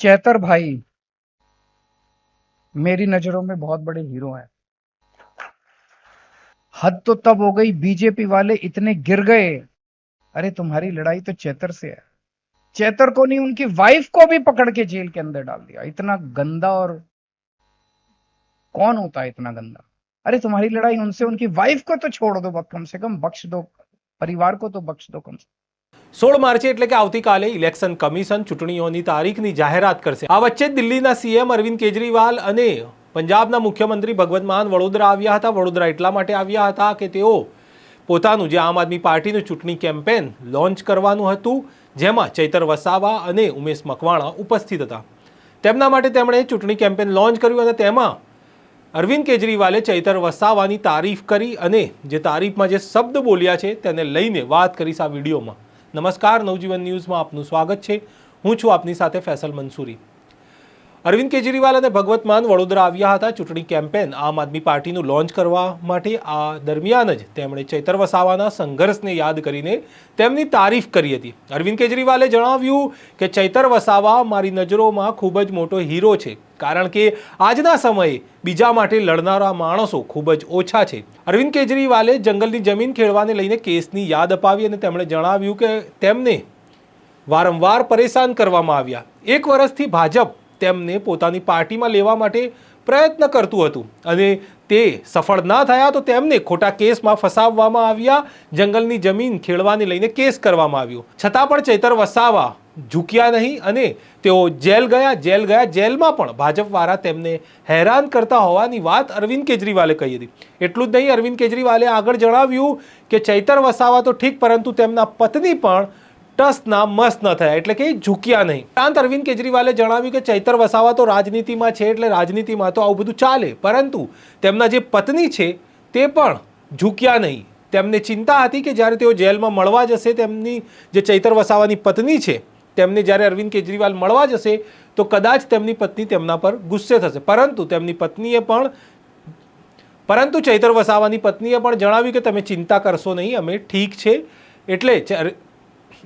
चैतर भाई, मेरी नज़रों में बहुत बड़े हीरो हैं। हद तो तब हो गई बीजेपी वाले इतने गिर गए। अरे तुम्हारी लड़ाई तो चैतर से है। चैतर को नहीं, उनकी वाइफ को भी पकड़ के जेल के अंदर डाल दिया। इतना गंदा और कौन होता है इतना गंदा? अरे तुम्हारी लड़ाई उनसे, उनकी वाइफ को तो छोड़ दो कम से कम बख्श दो, परिवार को तो बख्श दो कम से સોળ માર્ચે એટલે કે આવતીકાલે ઇલેક્શન કમિશન ચૂંટણીઓની તારીખની જાહેરાત કરશે. આ વચ્ચે દિલ્હીના સીએમ અરવિંદ કેજરીવાલ અને પંજાબના મુખ્યમંત્રી ભગવત માન વડોદરા આવ્યા હતા. વડોદરા એટલા માટે આવ્યા હતા કે તેઓ પોતાનું જે આમ આદમી પાર્ટીનું ચૂંટણી કેમ્પેન લોન્ચ કરવાનું હતું, જેમાં ચૈતર વસાવા અને ઉમેશ મકવાણા ઉપસ્થિત હતા. તેમના માટે તેમણે ચૂંટણી કેમ્પેન લોન્ચ કર્યું અને તેમાં અરવિંદ કેજરીવાલે ચૈતર વસાવાની તારીફ કરી અને જે તારીફમાં જે શબ્દ બોલ્યા છે તેને લઈને વાત કરીશ આ વિડીયોમાં. નમસ્કાર નવજીવન ન્યૂઝમાં આપનું સ્વાગત છે. હું છું આપની સાથે ફેસલ મંસૂરી. અરવિંદ કેજરીવાલ અને ભગવત માન વડોદરા આવ્યા હતા ચૂંટણી કેમ્પેન. આમ આદમી પાર્ટીનું લોન્ચ કરવા માટે આ દરમિયાન જ તેમણે ચૈતર વસાવાના સંઘર્ષને યાદ કરીને તેમની તારીફ કરી હતી. અરવિંદ કેજરીવાલે જણાવ્યું કે ચૈતર વસાવા મારી નજરોમાં ખૂબ જ મોટો હીરો છે, કારણ કે આજના સમયે બીજા માટે લડનારા માણસો ખૂબ જ ઓછા છે. અરવિંદ કેજરીવાલે જંગલની જમીન ખેડવાને લઈને કેસની યાદ અપાવી અને તેમણે જણાવ્યું કે તેમને વારંવાર પરેશાન કરવામાં આવ્યા. એક વર્ષથી ભાજપ તેમને પોતાની પાર્ટીમાં લેવા માટે પ્રયત્ન કરતું હતું. અને તે સફળ ના થયા તો તેમને ખોટા કેસમાં ફસાવવામાં આવ્યા, જંગલની જમીન ખેડવાને લઈને કેસ કરવામાં આવ્યો. છતાં પણ ચૈતર વસાવા ઝૂક્યા નહીં અને તેઓ જેલ ગયા જેલ ગયા, જેલમાં પણ ભાજપવાળા તેમને હેરાન કરતા હોવાની વાત અરવિંદ કેજરીવાલે કહી હતી. એટલું જ નહીં, અરવિંદ કેજરીવાલે આગળ જણાવ્યું કે ચૈતર વસાવા તો ઠીક, પરંતુ તેમના પત્ની પણ ટસના મસ ન થયા, એટલે કે ઝૂક્યા નહીં. ઉપરાંત અરવિંદ કેજરીવાલે જણાવ્યું કે ચૈતર વસાવા તો રાજનીતિમાં છે, એટલે રાજનીતિમાં તો આવું બધું ચાલે. પરંતુ તેમના જે પત્ની છે, તે પણ ઝૂક્યા નહીં. તેમને ચિંતા હતી કે જ્યારે તેઓ જેલમાં મળવા જશે, તેમની જે ચૈતર વસાવાની પત્ની છે, તેમને જ્યારે અરવિંદ કેજરીવાલ મળવા જશે, તો કદાચ તેમની પત્ની તેમના પર ગુસ્સે થશે. પરંતુ તેમની પત્નીએ પણ, પરંતુ ચૈતર વસાવાની પત્નીએ પણ જણાવ્યું કે તમે ચિંતા કરશો નહીં, અમે ઠીક છે. એટલે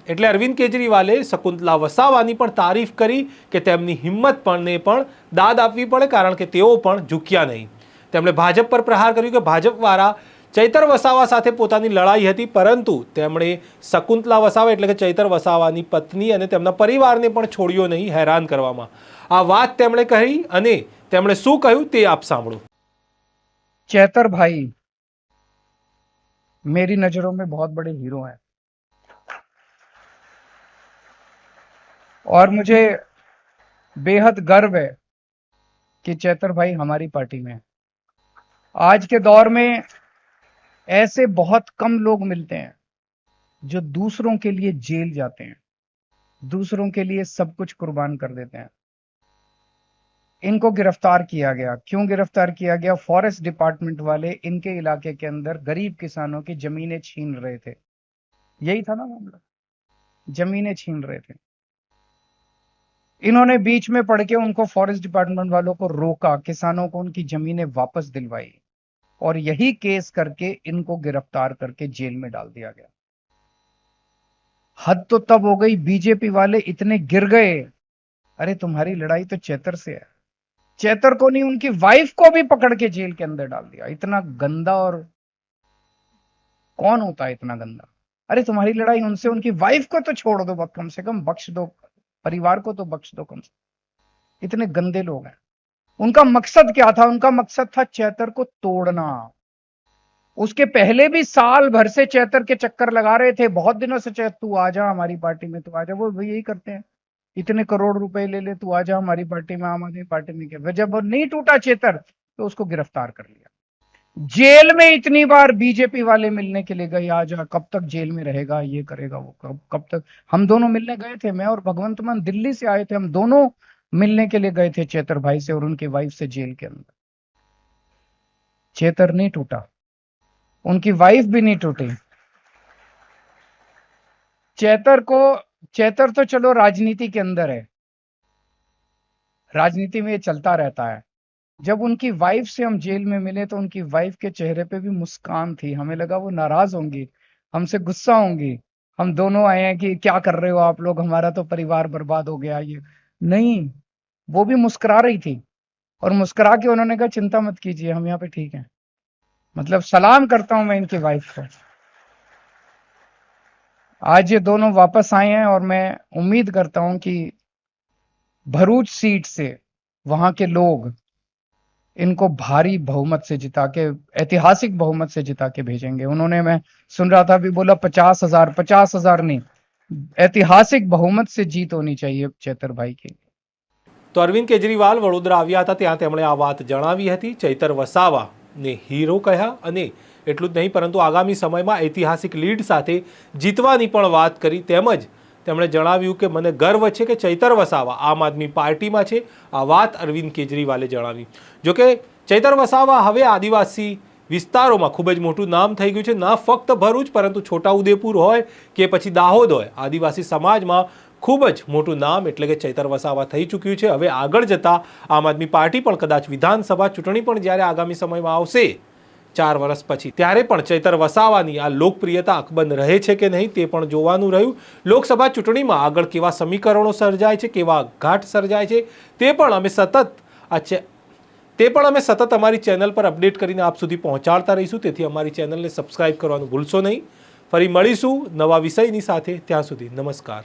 એટલે અરવિંદ કેજરીવાલે શકુંતલા વસાવાની પણ તારીફ કરી કે તેમની હિંમત પણ ને પણ દાદ આપવી પડે કારણ કે તેઓ પણ ઝૂક્યા નહીં તેમણે ભાજપ પર પ્રહાર કર્યું કે ભાજપવાળા ચૈતર વસાવા સાથે પોતાની લડાઈ હતી પરંતુ તેમણે શકુંતલા વસાવા એટલે કે ચૈતર વસાવાની પત્ની અને તેમના પરિવારને પણ છોડ્યો નહીં હેરાન કરવામાં આ વાત તેમણે કહી અને તેમણે શું કહ્યું તે આપ સાંભળો चैतर भाई मेरी नजरों में बहुत बड़े हीरो हैं और मुझे बेहद गर्व है कि चैतर भाई हमारी पार्टी में हैं। आज के दौर में ऐसे बहुत कम लोग मिलते हैं जो दूसरों के लिए जेल जाते हैं, दूसरों के लिए सब कुछ कुर्बान कर देते हैं। इनको गिरफ़्तार किया गया। क्यों गिरफ़्तार किया गया? फॉरेस्ट डिपार्टमेंट वाले इनके इलाके के अंदर गरीब किसानों की जमीनें छीन रहे थे। यही था ना मामला। जमीनें छीन रहे थे। इन्होंने बीच में पड़ के उनको फॉरेस्ट डिपार्टमेंट वालों को रोका, किसानों को उनकी जमीनें वापस दिलवाई और यही केस करके इनको गिरफ़्तार करके जेल में डाल दिया गया। हद तो तब हो गई बीजेपी वाले इतने गिर गए। अरे तुम्हारी लड़ाई तो चैतर से है। चैतर को नहीं, उनकी वाइफ को भी पकड़ के जेल के अंदर डाल दिया। इतना गंदा और कौन होता है इतना गंदा? अरे तुम्हारी लड़ाई उनसे, उनकी वाइफ को तो छोड़ दो कम से कम बख्श दो। परिवार को तो बख्श दो कम से इतने गंदे लोग हैं। उनका मकसद क्या था? उनका मकसद था चैतर को तोड़ना। उसके पहले भी साल भर से चैतर के चक्कर लगा रहे थे। बहुत दिनों से चैत, तू आ जा हमारी पार्टी में, तू आ जा। वो यही करते हैं। इतने करोड़ रुपए ले ले, तू आ जा हमारी पार्टी में, आम आदमी पार्टी में। क्या जब नहीं टूटा चेतर तो उसको गिरफ़्तार कर लिया। जेल में इतनी बार बीजेपी वाले मिलने के लिए गए आ जा कब तक जेल में रहेगा, ये करेगा, वो कब कब तक? हम दोनों मिलने गए थे, मैं और भगवंत मान दिल्ली से आए थे, हम दोनों मिलने के लिए गए थे चेतर भाई से और उनकी वाइफ से जेल के अंदर। चेतर नहीं टूटा। उनकी वाइफ भी नहीं टूटी। चेतर को, चेतर तो चलो राजनीति के अंदर है। राजनीति में ये चलता रहता है। जब उनकी वाइफ से हम जेल में मिले तो उनकी वाइफ के चेहरे पे भी मुस्कान थी। हमें लगा वो नाराज़ होंगी, हमसे गुस्सा होंगी। हम दोनों आए हैं कि क्या कर रहे हो आप लोग? हमारा तो परिवार बर्बाद हो गया ये। नहीं, वो भी मुस्कुरा रही थी और मुस्कुरा के उन्होंने कहा, चिंता मत कीजिए, हम यहाँ पे ठीक हैं। मतलब सलाम करता हूँ मैं इनकी वाइफ को। आज ये दोनों वापस आए हैं और मैं उम्मीद करता हूँ कि भरूच सीट से वहाँ के लोग इनको भारी बहुमत से जिता के ऐतिहासिक बहुमत से जिता के भेजेंगे उन्होंने मैं सुन रहा था अभी बोला पचास हजार पचास हजार नहीं ऐतिहासिक बहुमत से जीत होनी चाहिए चेतर भाई की તો અરવિંદ કેજરીવાલ વડોદરા આવ્યા હતા ત્યાં તેમણે આ વાત જણાવી હતી ચૈતર વસાવાને હીરો કહ્યા અને એટલું જ નહીં પરંતુ આગામી સમયમાં ઐતિહાસિક લીડ સાથે જીતવાની પણ વાત કરી તેમજ તેમણે જણાવ્યું કે મને ગર્વ છે કે ચૈતર વસાવા આમ આદમી પાર્ટીમાં છે. આ વાત અરવિંદ કેજરીવાલે જણાવી. જોકે ચૈતર વસાવા હવે આદિવાસી વિસ્તારોમાં ખૂબ જ મોટું નામ થઈ ગયું છે. ના ફક્ત ભરૂચ, પરંતુ છોટાઉદેપુર હોય કે પછી દાહોદ હોય, આદિવાસી સમાજમાં ખૂબ જ મોટું નામ એટલે કે ચૈતર વસાવા થઈ ચૂક્યું છે. હવે આગળ જતાં આમ આદમી પાર્ટી પણ કદાચ વિધાનસભા ચૂંટણી પણ જ્યારે આગામી સમયમાં આવશે ચાર વર્ષ પછી. ત્યારે પણ ચૈતર વસાવાની આ લોકપ્રિયતા અકબંધ રહે છે કે નહીં તે પણ જોવાનું રહ્યું. લોકસભા ચૂંટણીમાં આગળ કેવા સમીકરણો સર્જાય છે, કેવા ઘાટ સર્જાય છે, તે પણ અમે સતત આ ચે, તે પણ અમે સતત અમારી ચેનલ પર અપડેટ કરીને આપ સુધી પહોંચાડતા રહીશું. તેથી અમારી ચેનલને સબસ્ક્રાઇબ કરવાનું ભૂલશો નહીં. ફરી મળીશું નવા વિષયની સાથે. ત્યાં સુધી નમસ્કાર.